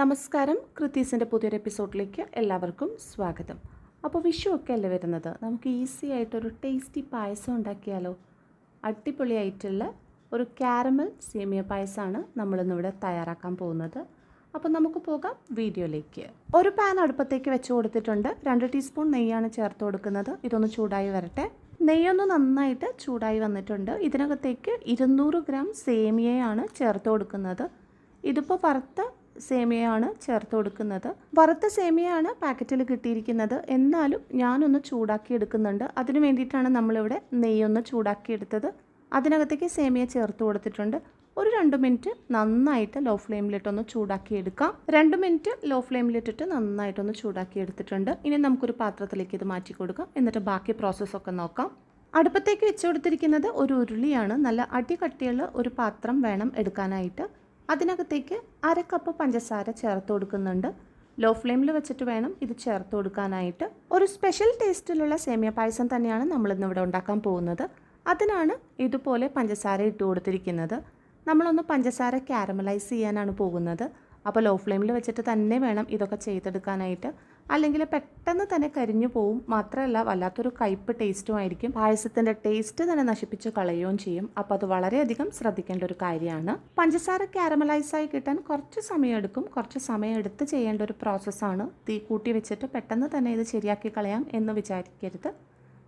നമസ്കാരം. കൃത്തീസിന്റെ പുതിയൊരു എപ്പിസോഡിലേക്ക് എല്ലാവർക്കും സ്വാഗതം. അപ്പോൾ വിഷു ഒക്കെ അല്ലേ വരുന്നത്? നമുക്ക് ഈസി ആയിട്ടൊരു ടേസ്റ്റി പായസം ഉണ്ടാക്കിയാലോ? അടിപൊളിയായിട്ടുള്ള ഒരു കാരമൽ സേമിയ പായസമാണ് നമ്മളിന്നിവിടെ തയ്യാറാക്കാൻ പോകുന്നത്. അപ്പോൾ നമുക്ക് പോകാം വീഡിയോയിലേക്ക്. ഒരു പാൻ അടുപ്പത്തേക്ക് വെച്ച് കൊടുത്തിട്ടുണ്ട്. രണ്ട് ടീസ്പൂൺ നെയ്യാണ് ചേർത്ത് കൊടുക്കുന്നത്. ഇതൊന്ന് ചൂടായി വരട്ടെ. നെയ്യൊന്ന് നന്നായിട്ട് ചൂടായി വന്നിട്ടുണ്ട്. ഇതിനകത്തേക്ക് ഇരുന്നൂറ് ഗ്രാം സേമിയയാണ് ചേർത്ത് കൊടുക്കുന്നത്. ഇതിപ്പോൾ വറുത്ത സേമിയയാണ് ചേർത്ത് കൊടുക്കുന്നത്. വറുത്ത സേമിയയാണ് പാക്കറ്റിൽ കിട്ടിയിരിക്കുന്നത്. എന്നാലും ഞാനൊന്ന് ചൂടാക്കി എടുക്കുന്നുണ്ട്. അതിന് വേണ്ടിയിട്ടാണ് നമ്മളിവിടെ നെയ്യൊന്ന് ചൂടാക്കി എടുത്തത്. അതിനകത്തേക്ക് സേമിയ ചേർത്ത് കൊടുത്തിട്ടുണ്ട്. ഒരു രണ്ട് മിനിറ്റ് നന്നായിട്ട് ലോ ഫ്ലെയിമിലിട്ടൊന്ന് ചൂടാക്കി എടുക്കാം. രണ്ട് മിനിറ്റ് ലോ ഫ്ലെയിമിലിട്ടിട്ട് നന്നായിട്ടൊന്ന് ചൂടാക്കി എടുത്തിട്ടുണ്ട്. ഇനി നമുക്കൊരു പാത്രത്തിലേക്ക് ഇത് മാറ്റി കൊടുക്കാം. എന്നിട്ട് ബാക്കി പ്രോസസ്സൊക്കെ നോക്കാം. അടുപ്പത്തേക്ക് വെച്ചു കൊടുത്തിരിക്കുന്നത് ഒരു ഉരുളിയാണ്. നല്ല അടി കട്ടിയുള്ള ഒരു പാത്രം വേണം എടുക്കാനായിട്ട്. അതിനകത്തേക്ക് അര കപ്പ് പഞ്ചസാര ചേർത്ത് കൊടുക്കുന്നുണ്ട്. ലോ ഫ്ലെയിമിൽ വെച്ചിട്ട് വേണം ഇത് ചേർത്ത് കൊടുക്കാനായിട്ട്. ഒരു സ്പെഷ്യൽ ടേസ്റ്റിലുള്ള സേമിയ പായസം തന്നെയാണ് നമ്മളിന്ന് ഇവിടെ ഉണ്ടാക്കാൻ പോകുന്നത്. അതിനാണ് ഇതുപോലെ പഞ്ചസാര ഇട്ട് കൊടുത്തിരിക്കുന്നത്. നമ്മളൊന്ന് പഞ്ചസാര കാരമലൈസ് ചെയ്യാനാണ് പോകുന്നത്. അപ്പോൾ ലോ ഫ്ലെയിമിൽ വെച്ചിട്ട് തന്നെ വേണം ഇതൊക്കെ ചെയ്തെടുക്കാനായിട്ട്. അല്ലെങ്കിൽ പെട്ടെന്ന് തന്നെ കരിഞ്ഞു പോവും. മാത്രമല്ല വല്ലാത്തൊരു കയ്പ് ടേസ്റ്റും ആയിരിക്കും. പായസത്തിന്റെ ടേസ്റ്റ് തന്നെ നശിപ്പിച്ച് കളയുകയും ചെയ്യും. അപ്പോൾ അത് വളരെയധികം ശ്രദ്ധിക്കേണ്ട ഒരു കാര്യമാണ്. പഞ്ചസാര കാരമലൈസ് ആയി കിട്ടാൻ കുറച്ച് സമയം എടുക്കും. കുറച്ച് സമയം എടുത്ത് ചെയ്യേണ്ട ഒരു പ്രോസസ്സാണ് തീ കൂട്ടി വെച്ചിട്ട് പെട്ടെന്ന് തന്നെ ഇത് ശരിയാക്കി കളയാം എന്ന് വിചാരിക്കരുത്.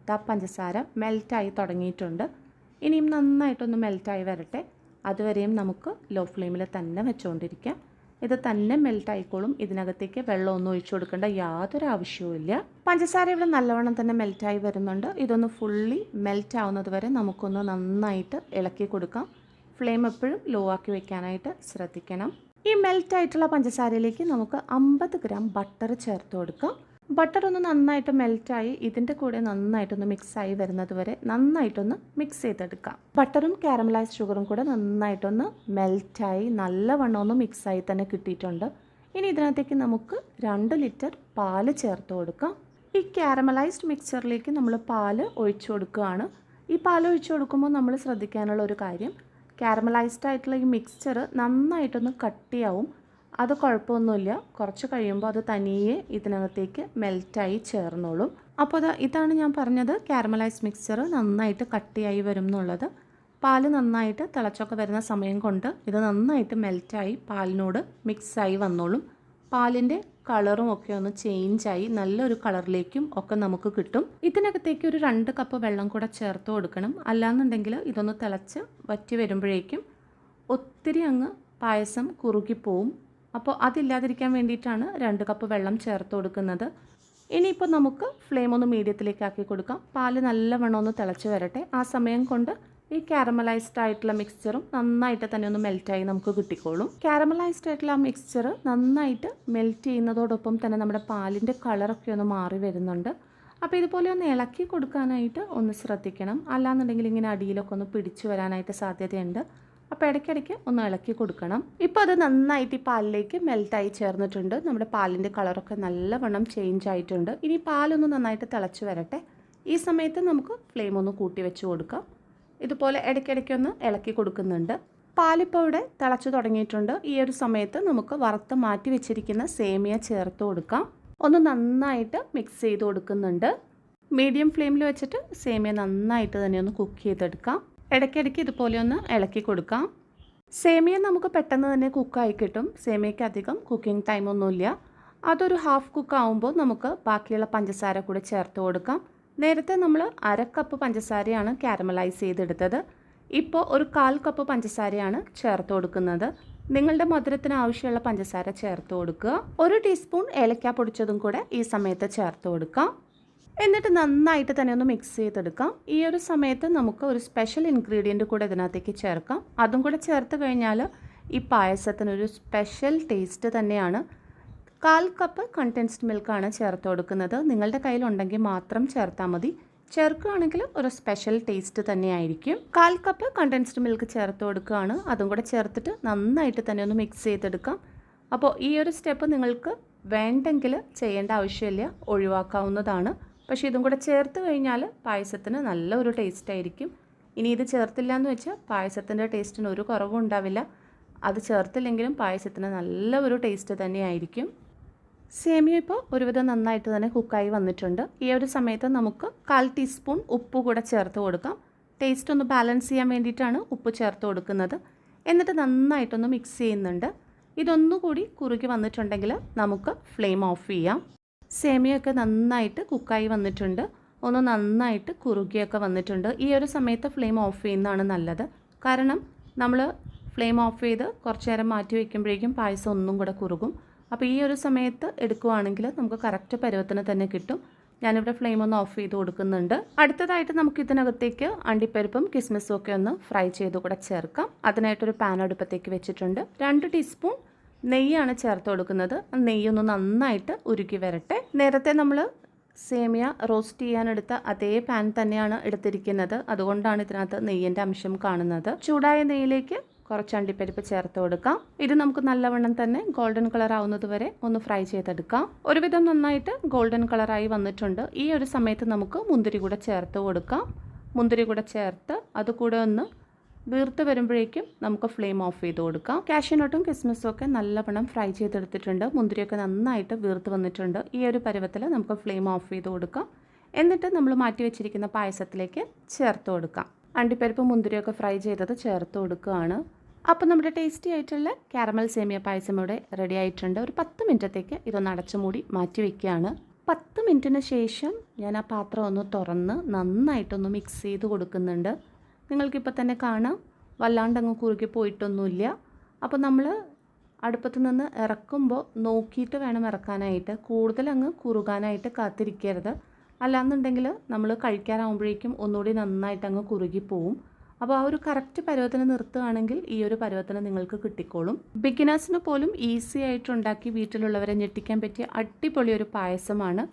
ദാ പഞ്ചസാര മെൽറ്റായി തുടങ്ങിയിട്ടുണ്ട്. ഇനിയും നന്നായിട്ടൊന്ന് മെൽറ്റായി വരട്ടെ. അതുവരെയും നമുക്ക് ലോ ഫ്ലെയിമിൽ തന്നെ വെച്ചുകൊണ്ടിരിക്കാം ഇത് തന്നെ മെൽറ്റ് ആയിക്കോളും ഇതിനകത്തേക്ക് വെള്ളമൊന്നും ഒഴിച്ചു കൊടുക്കേണ്ട യാതൊരു ആവശ്യവുമില്ല പഞ്ചസാര ഇവിടെ നല്ലവണ്ണം തന്നെ മെൽറ്റായി വരുന്നുണ്ട്. ഇതൊന്ന് ഫുള്ളി മെൽറ്റ് ആവുന്നത് വരെ നമുക്കൊന്ന് നന്നായിട്ട് ഇളക്കി കൊടുക്കാം. ഫ്ലെയിം എപ്പോഴും ലോ ആക്കി വെക്കാനായിട്ട് ശ്രദ്ധിക്കണം. ഈ മെൽറ്റ് ആയിട്ടുള്ള പഞ്ചസാരയിലേക്ക് നമുക്ക് അമ്പത് ഗ്രാം ബട്ടർ ചേർത്ത് കൊടുക്കാം. ബട്ടർ ഒന്ന് നന്നായിട്ട് മെൽറ്റായി ഇതിന്റെ കൂടെ നന്നായിട്ടൊന്ന് മിക്സായി വരുന്നത് വരെ നന്നായിട്ടൊന്ന് മിക്സ് ചെയ്തെടുക്കാം. ബട്ടറും കാരമലൈസ് ഷുഗറും കൂടെ നന്നായിട്ടൊന്ന് മെൽറ്റായി നല്ലവണ്ണം ഒന്ന് മിക്സായി തന്നെ കിട്ടിയിട്ടുണ്ട്. ഇനി ഇതിനകത്തേക്ക് നമുക്ക് രണ്ട് ലിറ്റർ പാൽ ചേർത്ത് കൊടുക്കാം. ഈ കാരമലൈസ്ഡ് മിക്സറിലേക്ക് നമ്മൾ പാൽ ഒഴിച്ചു കൊടുക്കുകയാണ്. ഈ പാൽ ഒഴിച്ചു കൊടുക്കുമ്പോൾ നമ്മൾ ശ്രദ്ധിക്കാനുള്ള ഒരു കാര്യം കാരമലൈസ്ഡ് ആയിട്ടുള്ള ഈ മിക്സ്ചർ നന്നായിട്ടൊന്ന് കട്ടിയാവും. അത് കുഴപ്പമൊന്നുമില്ല. കുറച്ച് കഴിയുമ്പോൾ അത് തനിയെ ഇതിനകത്തേക്ക് മെൽറ്റായി ചേർന്നോളും. അപ്പോൾ അത് ഇതാണ് ഞാൻ പറഞ്ഞത് കാരമലൈസ് മിക്സ്ചർ നന്നായിട്ട് കട്ടിയായി വരും എന്നുള്ളത്. പാൽ നന്നായിട്ട് തിളച്ചൊക്കെ വരുന്ന സമയം കൊണ്ട് ഇത് നന്നായിട്ട് മെൽറ്റായി പാലിനോട് മിക്സായി വന്നോളും. പാലിന്റെ കളറും ഒക്കെ ഒന്ന് ചേഞ്ചായി നല്ലൊരു കളറിലേക്കും ഒക്കെ നമുക്ക് കിട്ടും. ഇതിനകത്തേക്ക് ഒരു രണ്ട് കപ്പ് വെള്ളം കൂടെ ചേർത്ത് കൊടുക്കണം. അല്ലാന്നുണ്ടെങ്കിൽ ഇതൊന്ന് തിളച്ച് വറ്റി വരുമ്പോഴേക്കും ഒത്തിരി അങ്ങ് പായസം കുറുകിപ്പോവും. അപ്പോൾ അതില്ലാതിരിക്കാൻ വേണ്ടിയിട്ടാണ് രണ്ട് കപ്പ് വെള്ളം ചേർത്ത് കൊടുക്കുന്നത്. ഇനിയിപ്പോൾ നമുക്ക് ഫ്ലെയിം ഒന്ന് മീഡിയത്തിലേക്ക് ആക്കി കൊടുക്കാം. പാൽ നല്ലവണ്ണം ഒന്ന് തിളച്ച് വരട്ടെ. ആ സമയം കൊണ്ട് ഈ കാരമലൈസ്ഡ് ആയിട്ടുള്ള മിക്സ്ചറും നന്നായിട്ട് തന്നെ ഒന്ന് മെൽറ്റായി നമുക്ക് കിട്ടിക്കോളും. കാരമലൈസ്ഡ് ആയിട്ടുള്ള ആ മിക്സ്ചർ നന്നായിട്ട് മെൽറ്റ് ചെയ്യുന്നതോടൊപ്പം തന്നെ നമ്മുടെ പാലിന്റെ കളറൊക്കെ ഒന്ന് മാറി വരുന്നുണ്ട്. അപ്പോൾ ഇതുപോലെ ഒന്ന് ഇളക്കി കൊടുക്കാനായിട്ട് ഒന്ന് ശ്രദ്ധിക്കണം. അല്ലാന്നുണ്ടെങ്കിൽ ഇങ്ങനെ അടിയിലൊക്കെ ഒന്ന് പിടിച്ചു വരാനായിട്ട് സാധ്യതയുണ്ട്. അപ്പോൾ ഇടയ്ക്കിടയ്ക്ക് ഒന്ന് ഇളക്കി കൊടുക്കണം. ഇപ്പോൾ അത് നന്നായിട്ട് ഈ പാലിലേക്ക് മെൽറ്റായി ചേർന്നിട്ടുണ്ട്. നമ്മുടെ പാലിന്റെ കളറൊക്കെ നല്ലവണ്ണം ചേഞ്ച് ആയിട്ടുണ്ട്. ഇനി പാലൊന്ന് നന്നായിട്ട് തിളച്ച് വരട്ടെ. ഈ സമയത്ത് നമുക്ക് ഫ്ലെയിം ഒന്ന് കൂട്ടി വെച്ച് കൊടുക്കാം. ഇതുപോലെ ഇടയ്ക്കിടയ്ക്ക് ഒന്ന് ഇളക്കി കൊടുക്കുന്നുണ്ട്. പാലിപ്പോൾ ഇവിടെ തിളച്ച് തുടങ്ങിയിട്ടുണ്ട്. ഈ ഒരു സമയത്ത് നമുക്ക് വറുത്ത് മാറ്റി വെച്ചിരിക്കുന്ന സേമിയ ചേർത്ത് കൊടുക്കാം. ഒന്ന് നന്നായിട്ട് മിക്സ് ചെയ്ത് കൊടുക്കുന്നുണ്ട്. മീഡിയം ഫ്ലെയിമിൽ വെച്ചിട്ട് സേമിയ നന്നായിട്ട് തന്നെ ഒന്ന് കുക്ക് ചെയ്തെടുക്കാം. ഇടയ്ക്കിടയ്ക്ക് ഇതുപോലെ ഒന്ന് ഇളക്കി കൊടുക്കാം. സേമിയ നമുക്ക് പെട്ടെന്ന് തന്നെ കുക്കായി കിട്ടും. സേമിയയ്ക്ക് അധികം കുക്കിംഗ് ടൈമൊന്നുമില്ല അതൊരു ഹാഫ് കുക്ക് ആവുമ്പോൾ നമുക്ക് ബാക്കിയുള്ള പഞ്ചസാര കൂടെ ചേർത്ത് കൊടുക്കാം. നേരത്തെ നമ്മൾ അര കപ്പ് പഞ്ചസാരയാണ് കാരമലൈസ് ചെയ്തെടുത്തത്. ഇപ്പോൾ ഒരു കാൽ കപ്പ് പഞ്ചസാരയാണ് ചേർത്ത് കൊടുക്കുന്നത്. നിങ്ങളുടെ മധുരത്തിന് ആവശ്യമുള്ള പഞ്ചസാര ചേർത്ത് കൊടുക്കുക. ഒരു ടീസ്പൂൺ ഏലക്ക പൊടിച്ചതും കൂടെ ഈ സമയത്ത് ചേർത്ത് കൊടുക്കാം. എന്നിട്ട് നന്നായിട്ട് തന്നെ ഒന്ന് മിക്സ് ചെയ്തെടുക്കാം. ഈ ഒരു സമയത്ത് നമുക്ക് ഒരു സ്പെഷ്യൽ ഇൻഗ്രീഡിയന്റ് കൂടെ ഇതിനകത്തേക്ക് ചേർക്കാം. അതും കൂടെ ചേർത്ത് കഴിഞ്ഞാൽ ഈ പായസത്തിനൊരു സ്പെഷ്യൽ ടേസ്റ്റ് തന്നെയാണ്. കാൽ കപ്പ് കണ്ടൻസ്ഡ് മിൽക്കാണ് ചേർത്ത് കൊടുക്കുന്നത്. നിങ്ങളുടെ കയ്യിലുണ്ടെങ്കിൽ മാത്രം ചേർത്താൽ മതി. ചേർക്കുകയാണെങ്കിൽ ഒരു സ്പെഷ്യൽ ടേസ്റ്റ് തന്നെയായിരിക്കും കാൽ കപ്പ് കണ്ടൻസ്ഡ് മിൽക്ക് ചേർത്ത് കൊടുക്കുകയാണ്. അതും കൂടെ ചേർത്തിട്ട് നന്നായിട്ട് തന്നെ ഒന്ന് മിക്സ് ചെയ്തെടുക്കാം. അപ്പോൾ ഈ ഒരു സ്റ്റെപ്പ് നിങ്ങൾക്ക് വേണ്ടെങ്കിൽ ചെയ്യേണ്ട ആവശ്യമില്ല. ഒഴിവാക്കാവുന്നതാണ്. പക്ഷേ ഇതും കൂടെ ചേർത്ത് കഴിഞ്ഞാൽ പായസത്തിന് നല്ല ഒരു ടേസ്റ്റ് ആയിരിക്കും. ഇനി ഇത് ചേർത്തില്ല എന്ന് വെച്ചാൽ പായസത്തിന്റെ ടേസ്റ്റിന് ഒരു കുറവും ഉണ്ടാവില്ല. അത് ചേർത്തില്ലെങ്കിലും പായസത്തിന് നല്ല ഒരു ടേസ്റ്റ് തന്നെയായിരിക്കും. സേമിയ ഇപ്പോൾ ഒരുവിധം നന്നായിട്ട് തന്നെ കുക്കായി വന്നിട്ടുണ്ട്. ഈ ഒരു സമയത്ത് നമുക്ക് കാൽ ടീസ്പൂൺ ഉപ്പ് കൂടെ ചേർത്ത് കൊടുക്കാം. ടേസ്റ്റ് ഒന്ന് ബാലൻസ് ചെയ്യാൻ വേണ്ടിയിട്ടാണ് ഉപ്പ് ചേർത്ത് കൊടുക്കുന്നത്. എന്നിട്ട് നന്നായിട്ടൊന്ന് മിക്സ് ചെയ്യുന്നുണ്ട്. ഇതൊന്നുകൂടി കുറുകി വന്നിട്ടുണ്ടെങ്കിൽ നമുക്ക് ഫ്ലെയിം ഓഫ് ചെയ്യാം. സേമിയൊക്കെ നന്നായിട്ട് കുക്കായി വന്നിട്ടുണ്ട്. ഒന്ന് നന്നായിട്ട് കുറുകിയൊക്കെ വന്നിട്ടുണ്ട്. ഈ ഒരു സമയത്ത് ഫ്ലെയിം ഓഫ് ചെയ്യുന്നതാണ് നല്ലത്. കാരണം നമ്മൾ ഫ്ലെയിം ഓഫ് ചെയ്ത് കുറച്ച് നേരം മാറ്റി വയ്ക്കുമ്പോഴേക്കും പായസം ഒന്നും കൂടെ കുറുകും. അപ്പോൾ ഈ ഒരു സമയത്ത് എടുക്കുവാണെങ്കിൽ നമുക്ക് കറക്റ്റ് പരുവത്തിന് തന്നെ കിട്ടും. ഞാനിവിടെ ഫ്ലെയിം ഒന്ന് ഓഫ് ചെയ്ത് കൊടുക്കുന്നുണ്ട്. അടുത്തതായിട്ട് നമുക്ക് ഇതിനകത്തേക്ക് അണ്ടിപ്പരിപ്പും കിസ്മിസും ഒക്കെ ഒന്ന് ഫ്രൈ ചെയ്ത് കൂടെ ചേർക്കാം. അതിനായിട്ടൊരു പാൻ അടുപ്പത്തേക്ക് വെച്ചിട്ടുണ്ട്. രണ്ട് ടീസ്പൂൺ നെയ്യാണ് ചേർത്ത് കൊടുക്കുന്നത്. നെയ്യൊന്ന് നന്നായിട്ട് ഉരുക്കി വരട്ടെ. നേരത്തെ നമ്മൾ സേമിയ റോസ്റ്റ് ചെയ്യാനെടുത്ത അതേ പാൻ തന്നെയാണ് എടുത്തിരിക്കുന്നത്. അതുകൊണ്ടാണ് ഇതിനകത്ത് നെയ്യിന്റെ അംശം കാണുന്നത്. ചൂടായ നെയ്യിലേക്ക് കുറച്ച് അണ്ടിപ്പരിപ്പ് ചേർത്ത് കൊടുക്കാം. ഇത് നമുക്ക് നല്ലവണ്ണം തന്നെ ഗോൾഡൻ കളർ ആവുന്നത് വരെ ഒന്ന് ഫ്രൈ ചെയ്തെടുക്കാം. ഒരുവിധം നന്നായിട്ട് ഗോൾഡൻ കളറായി വന്നിട്ടുണ്ട്. ഈ ഒരു സമയത്ത് നമുക്ക് മുന്തിരി കൂടെ ചേർത്ത് കൊടുക്കാം. മുന്തിരി കൂടെ ചേർത്ത് അതുകൂടെ ഒന്ന് വീർത്ത് വരുമ്പോഴേക്കും നമുക്ക് ഫ്ലെയിം ഓഫ് ചെയ്ത് കൊടുക്കാം. കാഷ്യനോട്ടും കിസ്മിസും ഒക്കെ നല്ലവണ്ണം ഫ്രൈ ചെയ്തെടുത്തിട്ടുണ്ട്. മുന്തിരിയൊക്കെ നന്നായിട്ട് വീർത്ത് വന്നിട്ടുണ്ട്. ഈ ഒരു പരുവത്തിൽ നമുക്ക് ഫ്ലെയിം ഓഫ് ചെയ്ത് കൊടുക്കാം. എന്നിട്ട് നമ്മൾ മാറ്റി വെച്ചിരിക്കുന്ന പായസത്തിലേക്ക് ചേർത്ത് കൊടുക്കാം. അണ്ടിപ്പരിപ്പ് മുന്തിരിയൊക്കെ ഫ്രൈ ചെയ്തത് ചേർത്ത് കൊടുക്കുകയാണ്. അപ്പോൾ നമ്മുടെ ടേസ്റ്റി ആയിട്ടുള്ള കാരമൽ സേമിയ പായസം ഇവിടെ റെഡി ആയിട്ടുണ്ട്. ഒരു പത്ത് മിനിറ്റത്തേക്ക് ഇതൊന്ന് അടച്ചു മൂടി മാറ്റി വയ്ക്കുകയാണ് പത്ത് മിനിറ്റിന് ശേഷം ഞാൻ ആ പാത്രം ഒന്ന് തുറന്ന് നന്നായിട്ടൊന്ന് മിക്സ് ചെയ്ത് കൊടുക്കുന്നുണ്ട്. നിങ്ങൾക്കിപ്പോൾ തന്നെ കാണാം. വല്ലാണ്ട് അങ്ങ് കുറുകി പോയിട്ടൊന്നുമില്ല. അപ്പോൾ നമ്മൾ അടുപ്പത്ത് നിന്ന് ഇറക്കുമ്പോൾ നോക്കിയിട്ട് വേണം ഇറക്കാനായിട്ട്. കൂടുതൽ അങ്ങ് കുറുകാനായിട്ട് കാത്തിരിക്കരുത്. അല്ലാന്നുണ്ടെങ്കിൽ നമ്മൾ കഴിക്കാനാവുമ്പോഴേക്കും ഒന്നുകൂടി നന്നായിട്ട് അങ്ങ് കുറുകി പോവും. അപ്പോൾ ആ ഒരു കറക്റ്റ് പരിവർത്തനം നിർത്തുകയാണെങ്കിൽ ഈ ഒരു പരിവർത്തനം നിങ്ങൾക്ക് കിട്ടിക്കോളും. ബിഗിനേഴ്സിന് പോലും ഈസി ആയിട്ട് ഉണ്ടാക്കി വീട്ടിലുള്ളവരെ ഞെട്ടിക്കാൻ പറ്റിയ അടിപൊളി ഒരു പായസമാണ്.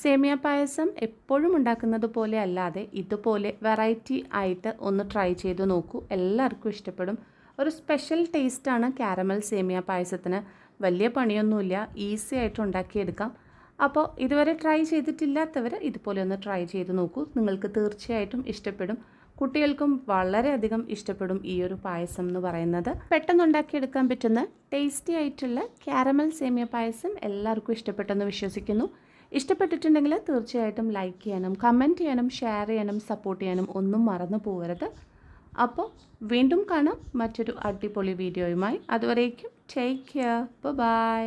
സേമിയ പായസം എപ്പോഴും ഉണ്ടാക്കുന്നത് പോലെ അല്ലാതെ ഇതുപോലെ വെറൈറ്റി ആയിട്ട് ഒന്ന് ട്രൈ ചെയ്ത് നോക്കൂ. എല്ലാവർക്കും ഇഷ്ടപ്പെടും. ഒരു സ്പെഷ്യൽ ടേസ്റ്റാണ് കാരമൽ സേമിയ പായസത്തിന്. വലിയ പണിയൊന്നുമില്ല. ഈസി ആയിട്ട് ഉണ്ടാക്കിയെടുക്കാം. അപ്പോൾ ഇതുവരെ ട്രൈ ചെയ്തിട്ടില്ലാത്തവർ ഇതുപോലെ ഒന്ന് ട്രൈ ചെയ്ത് നോക്കൂ. നിങ്ങൾക്ക് തീർച്ചയായിട്ടും ഇഷ്ടപ്പെടും. കുട്ടികൾക്കും വളരെയധികം ഇഷ്ടപ്പെടും ഈ ഒരു പായസം എന്ന് പറയുന്നത്. പെട്ടെന്ന് ഉണ്ടാക്കിയെടുക്കാൻ പറ്റുന്ന ടേസ്റ്റി ആയിട്ടുള്ള കാരമൽ സേമിയ പായസം എല്ലാവർക്കും ഇഷ്ടപ്പെട്ടെന്ന് വിശ്വസിക്കുന്നു. ഇഷ്ടപ്പെട്ടിട്ടുണ്ടെങ്കിൽ തീർച്ചയായിട്ടും ലൈക്ക് ചെയ്യാനും കമന്റ് ചെയ്യാനും ഷെയർ ചെയ്യാനും സപ്പോർട്ട് ചെയ്യാനും ഒന്നും മറന്നു പോകരുത്. അപ്പോൾ വീണ്ടും കാണാം മറ്റൊരു അടിപൊളി വീഡിയോയുമായി അതുവരേക്കും ടേക്ക് കെയർ ബൈ